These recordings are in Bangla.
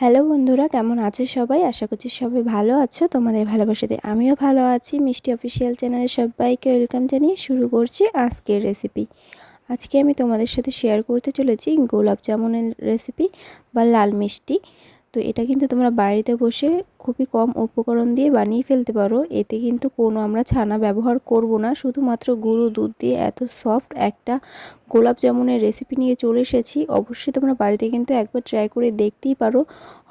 হ্যালো বন্ধুরা, কেমন আছো সবাই? আশা করছি সবাই ভালো আছো। তোমাদের ভালোবাসাতে আমিও ভালো আছি। মিষ্টি অফিসিয়াল চ্যানেলে সবাইকে ওয়েলকাম জানিয়ে শুরু করছি আজকের রেসিপি আজকে আমি তোমাদের সাথে শেয়ার করতে চলেছি গোলাপ জামুনের রেসিপি বা লাল মিষ্টি। তো এটা কিন্তু তোমরা বাড়িতে বসে খুবই কম উপকরণ দিয়ে বানিয়ে ফেলতে পারো। এতে কিন্তু কোনো আমরা ছানা ব্যবহার করব না। শুধুমাত্র গুঁড়ো দুধ দিয়ে এত সফট একটা গোলাপ জামুনের রেসিপি নিয়ে চলে এসেছি। অবশ্যই তোমরা বাড়িতে কিন্তু একবার ট্রাই করে দেখতেই পারো।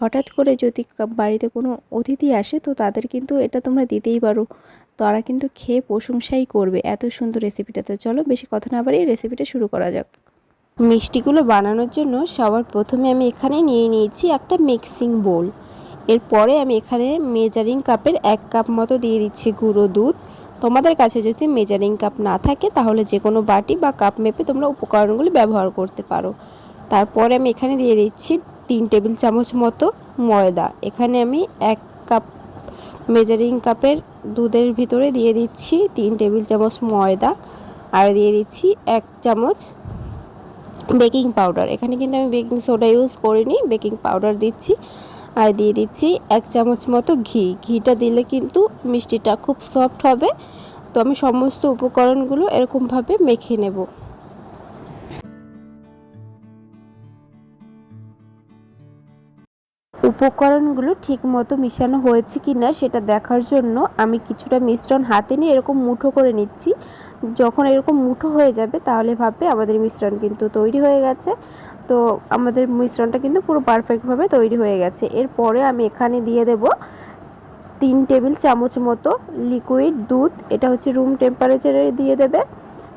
হঠাৎ করে যদি বাড়িতে কোনো অতিথি আসে তো তাদের কিন্তু এটা তোমরা দিতেই পারো। তারা কিন্তু খেয়ে প্রশংসাই করবে এত সুন্দর রেসিপিটাতে চলো বেশি কথা না বাড়িয়ে রেসিপিটা শুরু করা যাক। মিষ্টিগুলো বানানোর জন্য সবার প্রথমে আমি এখানে নিয়ে নিয়েছি একটা মিক্সিং বোল। এরপরে আমি এখানে মেজারিং কাপের এক কাপ মতো দিয়ে দিচ্ছি গুঁড়ো দুধ। তোমাদের কাছে যদি মেজারিং কাপ না থাকে, তাহলে যে কোনো বাটি বা কাপ মেপে তোমরা উপকরণগুলি ব্যবহার করতে পারো। তারপরে আমি এখানে দিয়ে দিচ্ছি তিন টেবিল চামচ মতো ময়দা। এখানে আমি এক কাপ মেজারিং কাপের দুধের ভিতরে দিয়ে দিচ্ছি তিন টেবিল চামচ ময়দা। আর দিয়ে দিচ্ছি এক চামচ বেকিং পাউডার। এখানে কিন্তু আমি বেকিং সোডা ইউজ করিনি, বেকিং পাউডার দিচ্ছি। আর দিয়ে দিচ্ছি এক চামচ মতো ঘি। ঘিটা দিলে কিন্তু মিষ্টিটা খুব সফট হবে। তো আমি সমস্ত উপকরণগুলো এরকমভাবে মেখে নেব। উপকরণগুলো ঠিক মতো মিশানো হয়েছে কি না সেটা দেখার জন্য আমি কিছুটা মিশ্রণ হাতে নিয়ে এরকম মুঠো করে নিচ্ছি। যখন এরকম মুঠো হয়ে যাবে তাহলে ভাববে আমাদের মিশ্রণ কিন্তু তৈরি হয়ে গেছে। তো আমাদের মিশ্রণটা কিন্তু পুরো পারফেক্টভাবে তৈরি হয়ে গেছে। এরপরে আমি এখানে দিয়ে দেব তিন টেবিল চামচ মতো লিকুইড দুধ। এটা হচ্ছে রুম টেম্পারেচারে দিয়ে দেবে।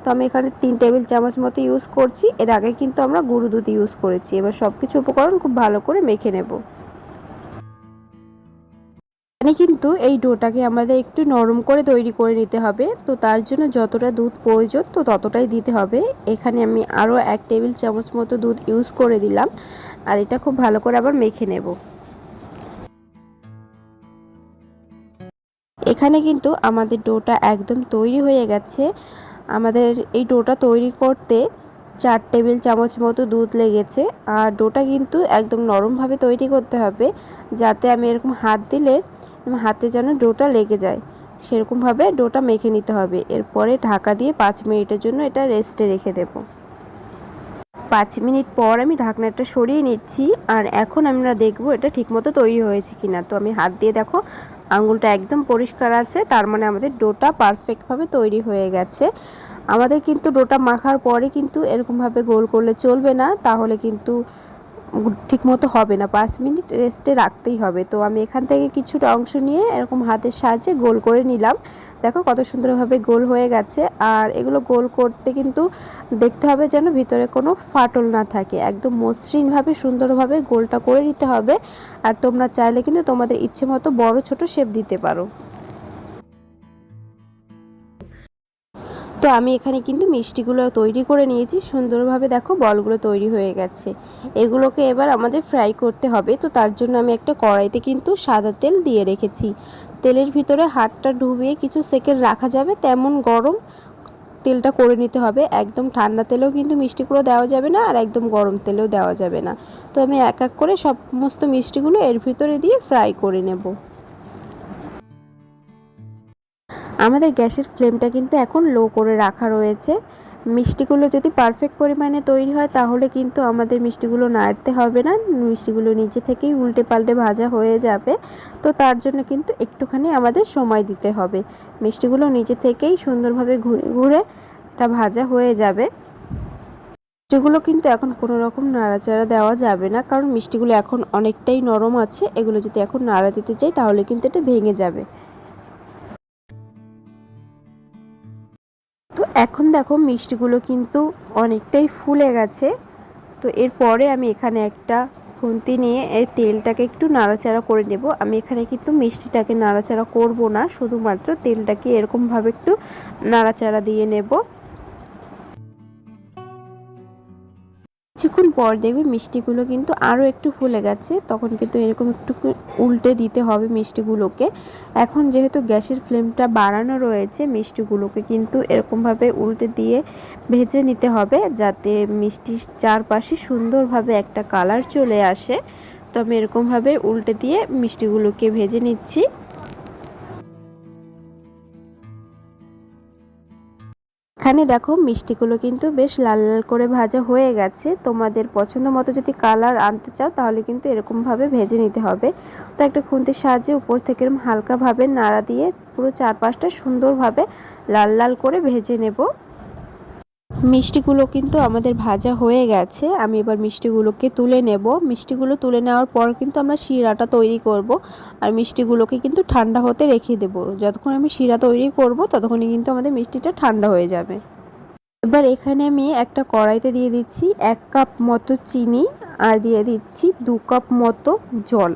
তো আমি এখানে তিন টেবিল চামচ মতো ইউজ করছি। এর আগে কিন্তু আমরা গুঁড়ো দুধ ইউজ করেছি। এবার সব কিছু উপকরণ খুব ভালো করে মেখে নেব। এখানে কিন্তু এই ডোটাকে আমাদের একটু নরম করে তৈরি করে নিতে হবে। তো তার জন্য যতটা দুধ প্রয়োজন, তো ততটাই দিতে হবে। এখানে আমি আরও এক টেবিল চামচ মতো দুধ ইউজ করে দিলাম। আর এটা খুব ভালো করে আবার মেখে নেব। এখানে কিন্তু আমাদের ডোটা একদম তৈরি হয়ে গেছে। আমাদের এই ডোটা তৈরি করতে চার টেবিল চামচ মতো দুধ লেগেছে। আর ডোটা কিন্তু একদম নরমভাবে তৈরি করতে হবে। যাতে আমি এরকম হাত দিলে হাতে যেন ডোটা লেগে যায়। সেরকমভাবে ডোটা মেখে নিতে হবে। এরপরে ঢাকা দিয়ে পাঁচ মিনিটের জন্য এটা রেস্টে রেখে দেব। পাঁচ মিনিট পর আমি ঢাকনাটা সরিয়ে নিচ্ছি আর এখন আমরা দেখব এটা ঠিকমতো তৈরি হয়েছে কিনা। তো আমি হাত দিয়ে দেখো, আঙুলটা একদম পরিষ্কার আছে, তার মানে আমাদের ডোটা পারফেক্টভাবে তৈরি হয়ে গেছে। আমাদের কিন্তু ডোটা মাখার পরে কিন্তু এরকমভাবে গোল করলে চলবে না, তাহলে কিন্তু ঠিকমতো হবে না। পাঁচ মিনিট রেস্টে রাখতেই হবে। তো আমি এখান থেকে কিছুটা অংশ নিয়ে এরকম হাতের সাহায্যে গোল করে নিলাম। দেখো কত সুন্দরভাবে গোল হয়ে গেছে। আর এগুলো গোল করতে কিন্তু দেখতে হবে যেন ভিতরে কোনো ফাটল না থাকে। একদম মসৃণভাবে, সুন্দরভাবে গোলটা করে নিতে হবে। আর তোমরা চাইলে কিন্তু তোমাদের ইচ্ছে মতো বড় ছোট শেপ দিতে পারো। তো আমি এখানে কিন্তু মিষ্টিগুলো তৈরি করে নিয়েছি। সুন্দরভাবে দেখো বলগুলো তৈরি হয়ে গেছে। এগুলোকে এবার আমাদের ফ্রাই করতে হবে। তো তার জন্য আমি একটা কড়াইতে কিন্তু সাদা তেল দিয়ে রেখেছি। তেলের ভিতরে হাতটা ডুবিয়ে কিছু সেকেন্ড রাখা যাবে। তেমন গরম তেলটা করে নিতে হবে। একদম ঠান্ডা তেলেও কিন্তু মিষ্টিগুলো দেওয়া যাবে না আর একদম গরম তেলেও দেওয়া যাবে না। তো আমি এক এক করে সমস্ত মিষ্টিগুলো এর ভিতরে দিয়ে ফ্রাই করে নেব। আমাদের গ্যাসের ফ্লেমটা কিন্তু এখন লো করে রাখা রয়েছে। মিষ্টিগুলো যদি পারফেক্ট পরিমাণে তৈরি হয়, তাহলে কিন্তু আমাদের মিষ্টিগুলো নাড়তে হবে না। মিষ্টিগুলো নিচে থেকেই উল্টে পাল্টে ভাজা হয়ে যাবে। তো তার জন্য কিন্তু একটুখানি আমাদের সময় দিতে হবে। মিষ্টিগুলো নিচে থেকেই সুন্দরভাবে ঘুরে ঘুরে এটা ভাজা হয়ে যাবে। মিষ্টিগুলো কিন্তু এখন কোনো রকম নাড়াচাড়া দেওয়া যাবে না, কারণ মিষ্টিগুলো এখন অনেকটাই নরম আছে। এগুলো যদি এখন নাড়া দিতে চাই, তাহলে কিন্তু এটা ভেঙে যাবে। এখন দেখো মিষ্টিগুলো কিন্তু অনেকটাই ফুলে গেছে। তো এরপরে আমি এখানে একটা খুন্তি নিয়ে এই তেলটাকে একটু নাড়াচাড়া করে নেব। আমি এখানে কিন্তু মিষ্টিটাকে নাড়াচাড়া করব না, শুধুমাত্র তেলটাকে এরকমভাবে একটু নাড়াচাড়া দিয়ে নেব। কিছুক্ষণ পর দেখবে মিষ্টিগুলো কিন্তু আরও একটু ফুলে গেছে, তখন কিন্তু এরকম একটু উল্টে দিতে হবে মিষ্টিগুলোকে। এখন যেহেতু গ্যাসের ফ্লেমটা বাড়ানো রয়েছে, মিষ্টিগুলোকে কিন্তু এরকমভাবে উল্টে দিয়ে ভেজে নিতে হবে, যাতে মিষ্টির চারপাশে সুন্দরভাবে একটা কালার চলে আসে। তো আমি এরকমভাবে উল্টে দিয়ে মিষ্টিগুলোকে ভেজে নিচ্ছি। এখানে দেখো মিষ্টিগুলো কিন্তু বেশ লাল লাল করে ভাজা হয়ে গেছে। তোমাদের পছন্দ মতো যদি কালার আনতে চাও তাহলে কিন্তু এরকমভাবে ভেজে নিতে হবে। তো একটা খুন্তির সাহায্যে উপর থেকে হালকাভাবে নাড়া দিয়ে পুরো চারপাশটা সুন্দরভাবে লাল লাল করে ভেজে নেব। মিষ্টিগুলো কিন্তু আমাদের ভাজা হয়ে গেছে। আমি এবার মিষ্টিগুলোকে তুলে নেব। মিষ্টিগুলো তুলে নেওয়ার পর কিন্তু আমরা শিরাটা তৈরি করব আর মিষ্টিগুলোকে কিন্তু ঠান্ডা হতে রেখে দেব। যতক্ষণ আমি শিরা তৈরি করব, ততক্ষণই কিন্তু আমাদের মিষ্টিটা ঠান্ডা হয়ে যাবে। এবার এখানে আমি একটা কড়াইতে দিয়ে দিচ্ছি এক কাপ মতো চিনি আর দিয়ে দিচ্ছি দু কাপ মতো জল।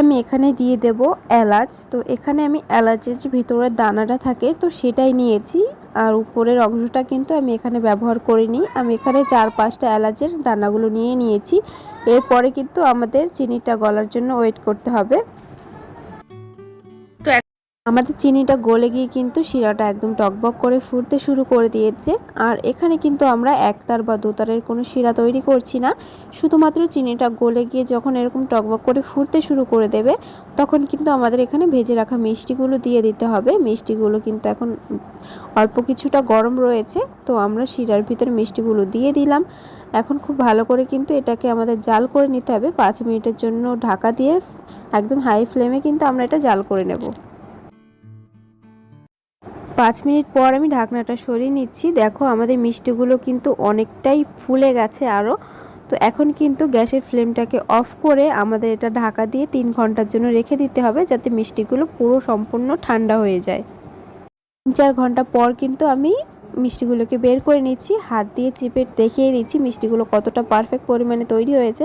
আমি এখানে দিয়ে দেব এলাচ। তো এখানে আমি এলাচের যে ভিতরের দানাটা থাকে, তো সেটাই নিয়েছি। আর উপরের অংশটা কিন্তু আমি এখানে ব্যবহার করিনি। আমি এখানে চার পাঁচটা এলাচের দানাগুলো নিয়ে নিয়েছি। এরপরে কিন্তু আমাদের চিনিটা গলার জন্য ওয়েট করতে হবে। আমাদের চিনিটা গলে গিয়ে কিন্তু শিরাটা একদম টকবক করে ফুটতে শুরু করে দিয়েছে। আর এখানে কিন্তু আমরা একতার বা দুতারের কোনো শিরা তৈরি করছি না। শুধুমাত্র চিনিটা গলে গিয়ে যখন এরকম টকবক করে ফুটতে শুরু করে দেবে, তখন কিন্তু আমাদের এখানে ভেজে রাখা মিষ্টিগুলো দিয়ে দিতে হবে। মিষ্টিগুলো কিন্তু এখন অল্প কিছুটা গরম রয়েছে, তো আমরা শিরার ভিতরে মিষ্টিগুলো দিয়ে দিলাম। এখন খুব ভালো করে কিন্তু এটাকে আমাদের জাল করে নিতে হবে। পাঁচ মিনিটের জন্য ঢাকা দিয়ে একদম হাই ফ্লেমে কিন্তু আমরা এটা জাল করে নেব। পাঁচ মিনিট পর আমি ঢাকনাটা সরিয়ে নিচ্ছি। দেখো আমাদের মিষ্টিগুলো কিন্তু অনেকটাই ফুলে গেছে আরও তো এখন কিন্তু গ্যাসের ফ্লেমটাকে অফ করে আমাদের এটা ঢাকা দিয়ে তিন ঘণ্টার জন্য রেখে দিতে হবে যাতে মিষ্টিগুলো পুরো সম্পূর্ণ ঠান্ডা হয়ে যায়। তিন চার ঘণ্টা পর কিন্তু আমি মিষ্টিগুলোকে বের করে নিচ্ছি, হাত দিয়ে চিপে দেখিয়ে দিচ্ছি মিষ্টিগুলো কতটা পারফেক্ট পরিমাণে তৈরি হয়েছে।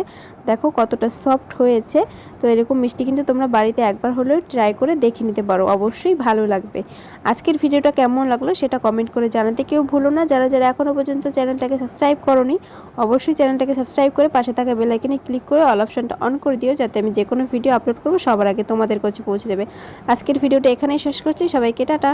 দেখো কতটা সফট হয়েছে। তো এরকম মিষ্টি কিন্তু তোমরা বাড়িতে একবার হলেও ট্রাই করে দেখে নিতে পারো, অবশ্যই ভালো লাগবে। আজকের ভিডিওটা কেমন লাগল সেটা কমেন্ট করে জানাতে কেউ ভুলো না। যারা যারা এখনও পর্যন্ত চ্যানেলটাকে সাবস্ক্রাইব করনি, অবশ্যই চ্যানেলটাকে সাবস্ক্রাইব করে পাশে থাকা বেলাইকেনে ক্লিক করে অল অপশানটা অন করে দিও, যাতে আমি যে কোনো ভিডিও আপলোড করব সবার আগে তোমাদের কাছে পৌঁছে দেবে আজকের ভিডিওটা এখানেই শেষ করছি। সবাইকে টাটা।